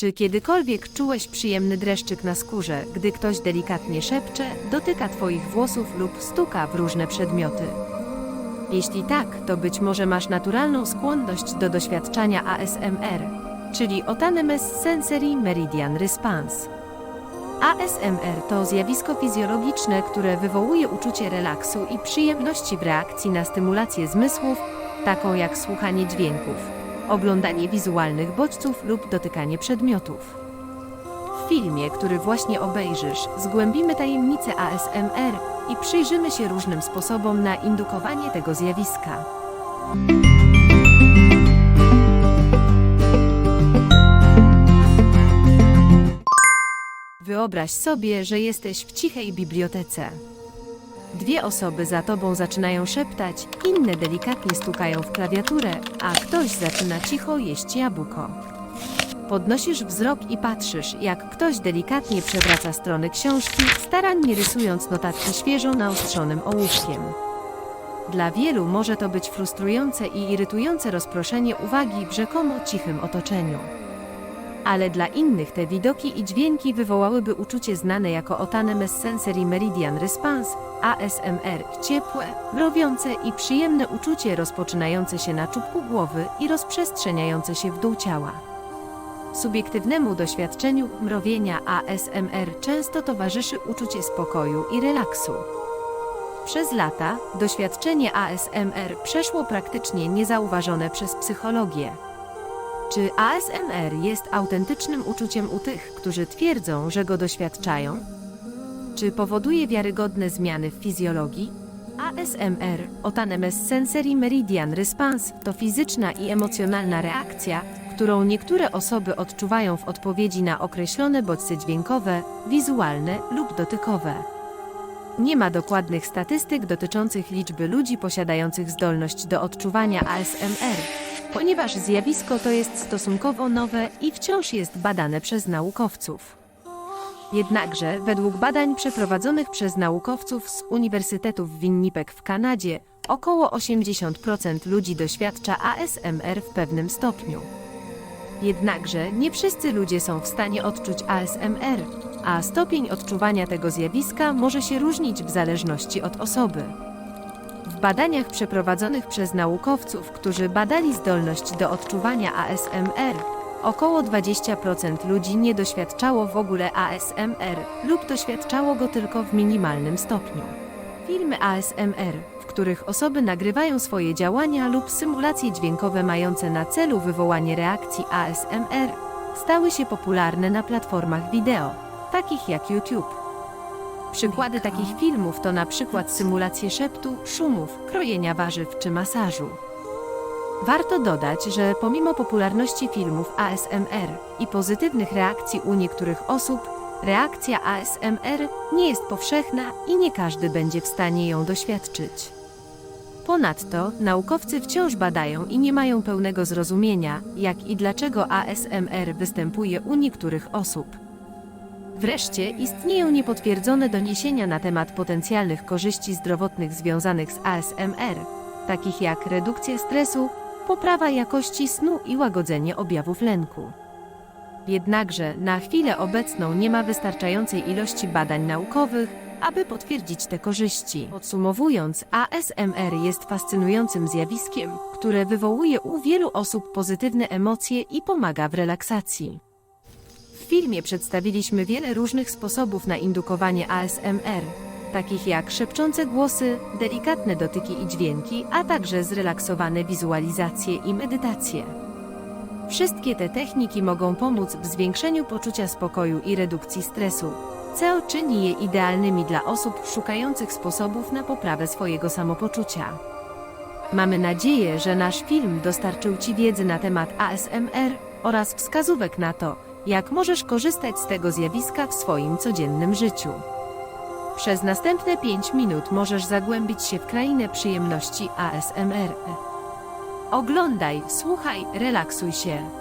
Czy kiedykolwiek czułeś przyjemny dreszczyk na skórze, gdy ktoś delikatnie szepcze, dotyka Twoich włosów lub stuka w różne przedmioty? Jeśli tak, to być może masz naturalną skłonność do doświadczania ASMR, czyli Autonomous Sensory Meridian Response. ASMR to zjawisko fizjologiczne, które wywołuje uczucie relaksu i przyjemności w reakcji na stymulację zmysłów, taką jak słuchanie dźwięków, oglądanie wizualnych bodźców lub dotykanie przedmiotów. W filmie, który właśnie obejrzysz, zgłębimy tajemnice ASMR i przyjrzymy się różnym sposobom na indukowanie tego zjawiska. Wyobraź sobie, że jesteś w cichej bibliotece. Dwie osoby za tobą zaczynają szeptać, inne delikatnie stukają w klawiaturę, a ktoś zaczyna cicho jeść jabłko. Podnosisz wzrok i patrzysz, jak ktoś delikatnie przewraca strony książki, starannie rysując notatki świeżo naostrzonym ołówkiem. Dla wielu może to być frustrujące i irytujące rozproszenie uwagi w rzekomo cichym otoczeniu. Ale dla innych te widoki i dźwięki wywołałyby uczucie znane jako Autonomous Sensory Meridian Response, ASMR, ciepłe, mrowiące i przyjemne uczucie rozpoczynające się na czubku głowy i rozprzestrzeniające się w dół ciała. Subiektywnemu doświadczeniu mrowienia ASMR często towarzyszy uczucie spokoju i relaksu. Przez lata doświadczenie ASMR przeszło praktycznie niezauważone przez psychologię. Czy ASMR jest autentycznym uczuciem u tych, którzy twierdzą, że go doświadczają? Czy powoduje wiarygodne zmiany w fizjologii? ASMR, Autonomous Sensory Meridian Response, to fizyczna i emocjonalna reakcja, którą niektóre osoby odczuwają w odpowiedzi na określone bodźce dźwiękowe, wizualne lub dotykowe. Nie ma dokładnych statystyk dotyczących liczby ludzi posiadających zdolność do odczuwania ASMR, ponieważ zjawisko to jest stosunkowo nowe i wciąż jest badane przez naukowców. Jednakże, według badań przeprowadzonych przez naukowców z Uniwersytetu w Winnipeg w Kanadzie, około 80% ludzi doświadcza ASMR w pewnym stopniu. Jednakże nie wszyscy ludzie są w stanie odczuć ASMR, a stopień odczuwania tego zjawiska może się różnić w zależności od osoby. Badaniach przeprowadzonych przez naukowców, którzy badali zdolność do odczuwania ASMR, około 20% ludzi nie doświadczało w ogóle ASMR lub doświadczało go tylko w minimalnym stopniu. Filmy ASMR, w których osoby nagrywają swoje działania lub symulacje dźwiękowe mające na celu wywołanie reakcji ASMR, stały się popularne na platformach wideo, takich jak YouTube. Przykłady takich filmów to na przykład symulacje szeptu, szumów, krojenia warzyw czy masażu. Warto dodać, że pomimo popularności filmów ASMR i pozytywnych reakcji u niektórych osób, reakcja ASMR nie jest powszechna i nie każdy będzie w stanie ją doświadczyć. Ponadto naukowcy wciąż badają i nie mają pełnego zrozumienia, jak i dlaczego ASMR występuje u niektórych osób. Wreszcie istnieją niepotwierdzone doniesienia na temat potencjalnych korzyści zdrowotnych związanych z ASMR, takich jak redukcja stresu, poprawa jakości snu i łagodzenie objawów lęku. Jednakże na chwilę obecną nie ma wystarczającej ilości badań naukowych, aby potwierdzić te korzyści. Podsumowując, ASMR jest fascynującym zjawiskiem, które wywołuje u wielu osób pozytywne emocje i pomaga w relaksacji. Filmie przedstawiliśmy wiele różnych sposobów na indukowanie ASMR, takich jak szepczące głosy, delikatne dotyki i dźwięki, a także zrelaksowane wizualizacje i medytacje. Wszystkie te techniki mogą pomóc w zwiększeniu poczucia spokoju i redukcji stresu, co czyni je idealnymi dla osób szukających sposobów na poprawę swojego samopoczucia. Mamy nadzieję, że nasz film dostarczył Ci wiedzy na temat ASMR oraz wskazówek na to, jak możesz korzystać z tego zjawiska w swoim codziennym życiu. Przez następne 5 minut możesz zagłębić się w krainę przyjemności ASMR. Oglądaj, słuchaj, relaksuj się.